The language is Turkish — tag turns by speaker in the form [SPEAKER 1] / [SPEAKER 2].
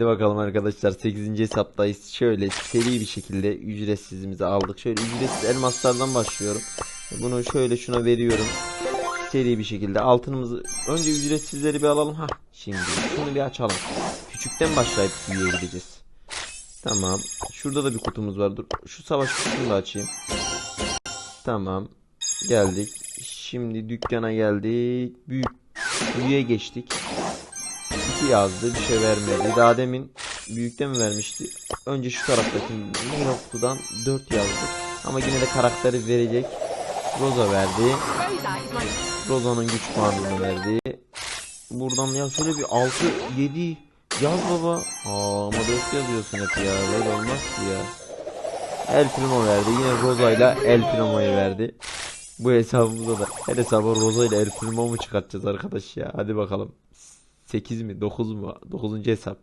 [SPEAKER 1] Hadi bakalım arkadaşlar 8. hesaptayız. Şöyle seri bir şekilde ücretsizimizi aldık. Şöyle ücretsiz elmaslardan başlıyorum. Bunu şöyle şuna veriyorum. Seri bir şekilde altınımızı önce ücretsizleri bir alalım. Ha şimdi şunu bir açalım. Küçükten başlayıp büyüye gideceğiz. Tamam. Şurada da bir kutumuz var. Dur. Şu savaş kutusunu da açayım. Tamam. Geldik. Şimdi dükkana geldik. Büyük büyüye geçtik. 2 yazdı. Bir şey vermedi. Daha demin büyükte mi vermişti? Önce şu taraftaki Meloklu'dan 4 yazdı. Ama yine de karakteri verecek. Rosa verdi.
[SPEAKER 2] Rosa is my
[SPEAKER 1] Roza'nın güç puanını verdi. Buradan ya şöyle bir 6 7 yaz baba. Aa ama 4 yazıyorsun hep ya. Böyle olmaz ki ya. El Primo verdi. Yine Rosa ile El Primo'yu verdi. Bu hesabımıza da her hesaba Rosa ile El Primo mu çıkartacağız arkadaş ya. Hadi bakalım. 8 mi 9 mu? 9. hesap.